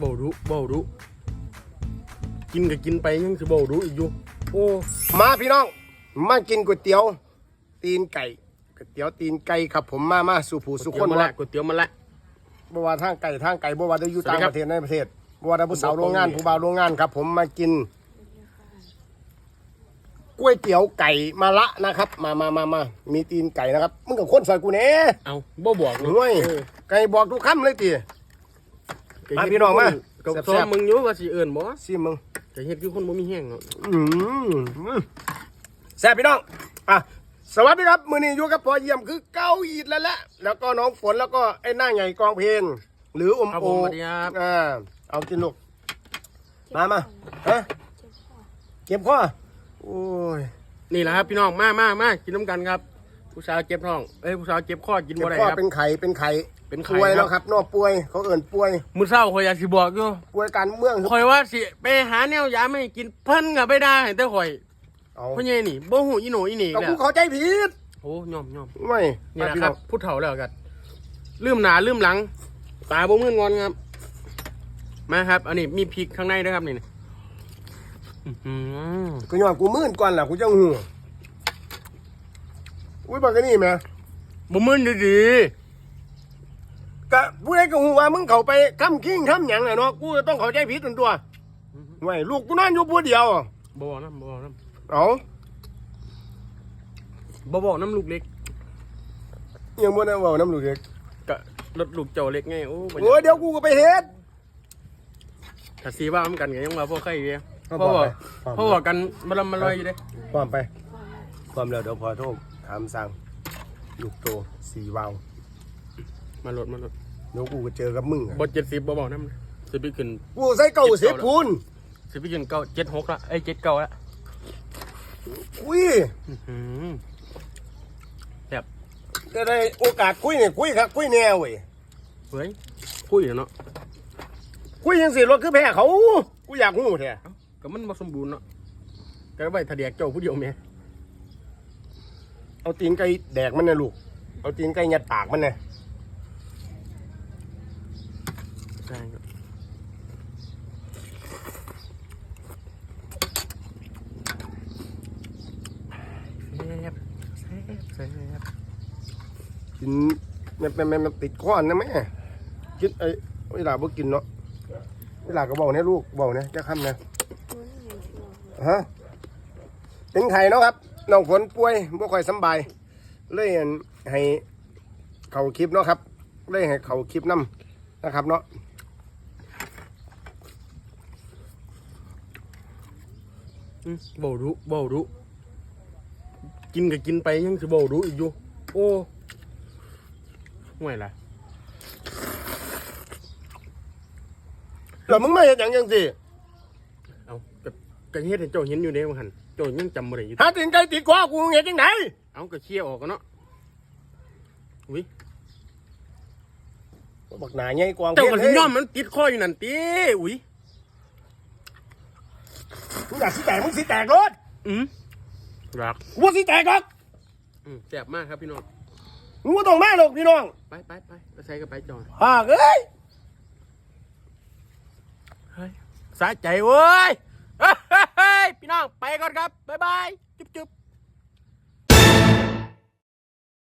บ่รู้บ่รู้กินก็กินไปยังสิบ่รู้อีกอยู่โอ้มาพี่น้อง มากินก๋วยเตี๋ยว ตีนไก่ก๋วยเตี๋ยวตีนไก่ครับผมมามาสู่ผู้สุขก๋วยคเตี๋ยวนมาว่าละก๋วยเตี๋ยวมาละบ่ว่าทางไก่ทางไก่บ่ว่าจะอยู่สวัสต่าดีงครัปบระเทศในประเทศบ่ว่าแต่ผู้สาวโรงงานผู้บ่าวโรงงานครับ ผมมากินก๋วยเตี๋ยวไก่มาละนะครับ มามามามามีตีนไก่นะครับมึงกับคนซอยกูแหน่เอาบ่บอกเนอะห่วยเออไก่บอกทุกคำเลยตีก็ มาเฮ็ดพี่น้องมาก็แซ่บๆซ้อมมึงอยู่ว่าสิเอิ้นบ่ซิมึงก็เฮ็ดคือคนบ่มีแห้งเนาะอืมแซ่บพี่น้องอะสวัสดีครับมือนี้อยู่กับพอเยี่ยมคือเก้าอีดแล้วแหละแล้วก็น้องฝนแล้วก็ไอ้หน้าใหญ่กองเพลงหรืออมครับโอผมสวัสดีครับอ่าเอากินลูกมามาฮะเก็บข้อโอ้ยนี่แหละครับพี่น้องมามามากินน้ำกันครับ ผู้สาวเจ็บท้องเอ้ยผู้สาวเจ็บคอกินเก็บบ่ได้ข้อครับเป็นไข่เป็นไข่ เป็นไข่ป่วยครับแล้วครับนอกป่วย เขาเอิ่นป่วย มื้อเช้าข่อยอยากสิบอกอยู่ป่วยการเมืองข่อยว่าสิไปหาแนวยาไม่กินเพิ่นก็ไปได้แต่ข่อยเอาพ่อใหญ่นี่บ่ฮู้อีโหนอีเหน่ก็แล้กูวเข้าใจผิดโอ้ยอมยอมไม่นี่แหละพี่คน้รัอบงผู้เฒ่าแล้วกันลืมหน้าลืมหลัง ตาบ่มื่นงอนครับ มาครับ อันนี้มีพริกข้างในด้วยครับนี่นะอื้อหือกูย้อนกูมื่นก่อนล่ะกูจังหูอุ้ยบักกันนี่แหม่บ่มื่นดี ก็ผู้ใดก็หูว่ามึงเข้าไปค้ำกิ้งค้ำหยังน่ะเนาะกูก็ต้องเข้าใจผิดตันตัวไว้ลูกกูนอนอยู่ผู้เดียวๆบ่บอกน้ำบ่บอกน้เอาำบ่บอกน้ำลูกเล็กยังบ่ได้เว้าน้ำลูกเด็กก็รถลูกเจ้าเล็กไงโอ้บ่โอ้ยเดี๋ยวกูก็ไปเฮ็ด ถ้าสีว่ามันกันก็ยังว่าบ่ใครเด้เอาเพราะว่าพร้อมไปเพราะว่ากันบ่ลำมาลอยอยู่เด้พร้อมไปพร้อมแล้วเดี๋ยวพอโทษถามสั่งลูกโตสี่วาว มารถมารถเดี๋ยวกูก็เจอกับมึงอะบ่70บ่บอกน้ำนะสิไปขึ้น กูใส่เก่าเสียพูนสิไปขึ้นเก้า76ละเอ้ย79ละอุ้ยอื้อหือจะได้โอกาสคุยเนี่ยคุยครับคุยแน่เว้ยเฮ้ยคุยเนาะคุยยังสิรถคือแพ้เขา กูอยากหูแท้เอ้าก็มันบ่สมบูรณ์เนาะก็ไปทะเดียกเจ้าผู้เดียวแม่เอาตีนไก่แดกมันนะลูก เอาตีนไก่ยัดปากมันนะ ใช่ครับแซ่บแซ่บแซ่บกินแม่แม่แม่ติดข้อนนะแม่กินไอ้เวลาบ่กินเนาะเวลาก็บอกเนี่ยลูกบอกเนี่ยจะคำนะฮะเป็นไข่เนาะครับน้องฝนป่วยบ่ค่อยสบาย เล่นให้เขาคลิปเนาะครับ เลยให้เขาคลิปนํนะครับเนาะ อืมบ่รู้บ่รู้กินก็กินไปยังสิบ่รู้อีกอยู่ โอ้ห่วยล่ะแล้วมึงมาเฮ็ดหยังจังสิเอาก็ก็เฮ็ดให้เจ้าเห็นอยู่เด้ว่าหั่นเจ้ายังจำบ่ได้อยู่หาตีนไก่ติดคอกูเฮ็ดจังไดเอาก็เคลียร์ออกกันเนาะอุ้ยบักหนาใหญ่กวางเจ้าก็เพสิชรยอมมันติดคออยู่นั่นติอุ้ยมึง อยากสิแตกมึงสิแตกรถอืมรักกูบ่สิแตกหรอกอืมแซ่บมากครับพี่น้องมึงบ่ต้องมาหรอกพี่น้องไปไปไปไปใส่ก็ไปจอยหากเอ้ยเฮ้ยสะใจเว้ยเฮ้ยพี่น้องไปก่อนครับบ๊ายบายจุ๊บจุ๊บ